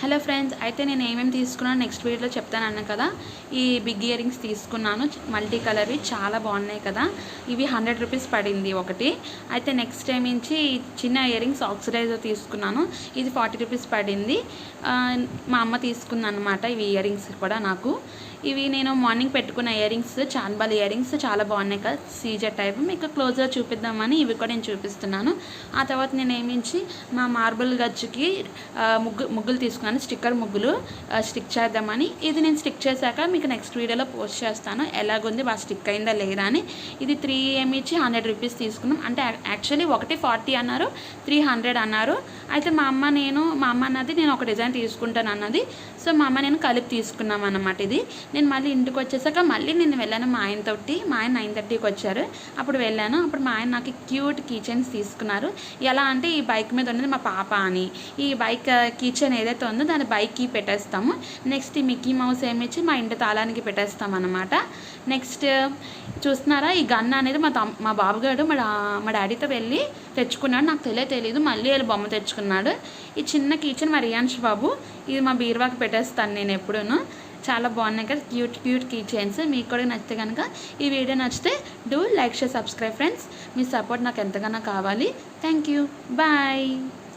Hello friends అయితే నేను ఏమేమి తీసుకున్నాను నెక్స్ట్ వీడియోలో చెప్తాను అన్నా కదా. ఈ బిగ్ ఇయర్ రింగ్స్ తీసుకున్నాను. మల్టీ కలర్వి చాలా బాగున్నాయి కదా. ఇవి హండ్రెడ్ రూపీస్ పడింది ఒకటి. అయితే నెక్స్ట్ టైం నుంచి చిన్న ఇయర్ రింగ్స్ ఆక్సిడైజర్ తీసుకున్నాను. ఇది ఫార్టీ రూపీస్ పడింది. మా అమ్మ తీసుకుంది అనమాట ఇవి ఇయర్ రింగ్స్ కూడా నాకు. ఇవి నేను మార్నింగ్ పెట్టుకున్న ఇయర్ రింగ్స్ చాన్బాల్ ఇయర్ రింగ్స్ చాలా బాగున్నాయి కదా సీజర్ టైప్. మీకు క్లోజ్గా చూపిద్దామని ఇవి కూడా నేను చూపిస్తున్నాను. ఆ తర్వాత నేను ఏమించి మా మార్బుల్ గచ్చుకి ముగ్గు ముగ్గులు తీసుకున్నాను. స్టిక్కర్ ముగ్గులు స్టిక్ చేద్దామని. ఇది నేను స్టిక్ చేశాక మీకు నెక్స్ట్ వీడియోలో పోస్ట్ చేస్తాను. ఎలాగుంది బాగా స్టిక్ అయిందా లేదా అని. ఇది త్రీ ఏమి ఇచ్చి హండ్రెడ్ రూపీస్ తీసుకున్నాం. అంటే యాక్చువల్లీ ఒకటి ఫార్టీ అన్నారు త్రీ హండ్రెడ్ అన్నారు. అయితే మా అమ్మ నేను మా అమ్మ అన్నది నేను ఒక డిజైన్ తీసుకుంటాను అన్నది. సో మా అమ్మ నేను కలిపి తీసుకున్నాం అన్నమాట ఇది. నేను మళ్ళీ ఇంటికి వచ్చేసాక మళ్ళీ నేను వెళ్ళాను మా ఆయన తోటి. మా ఆయన నైన్ థర్టీకి వచ్చారు. అప్పుడు వెళ్ళాను. అప్పుడు మా ఆయన నాకు క్యూట్ కీచెన్స్ తీసుకున్నారు. ఎలా అంటే ఈ బైక్ మీద ఉన్నది మా పాప అని. ఈ బైక్ కీచెన్ ఏదైతే ఉందో దాని బైక్కి పెట్టేస్తాము. నెక్స్ట్ ఈ మిక్కీ మౌస్ ఏమిచ్చి మా ఇంటి తాళానికి పెట్టేస్తాం అనమాట నెక్స్ట్ చూస్తున్నారా ఈ గన్ అనేది మా తమ్ మా బాబుగాడు మా డా- మా డాడీతో వెళ్ళి తెచ్చుకున్నాడు. నాకు తెలియ తెలియదు మళ్ళీ వెళ్ళి బొమ్మ తెచ్చుకున్నాడు. ఈ చిన్న కిచెన్ మా రియాన్ష్ బాబు ఇది మా బీరువాకి పెట్టేస్తాను నేను ఎప్పుడూను. చాలా బాగున్నాయి కదా క్యూట్ క్యూట్ కీచైన్స్. మీకు కూడా నచ్చితే కనుక ఈ వీడియో నచ్చితే do like share subscribe friends. Me support నాకు ఎంతగానో కావాలి. Thank you. బాయ్.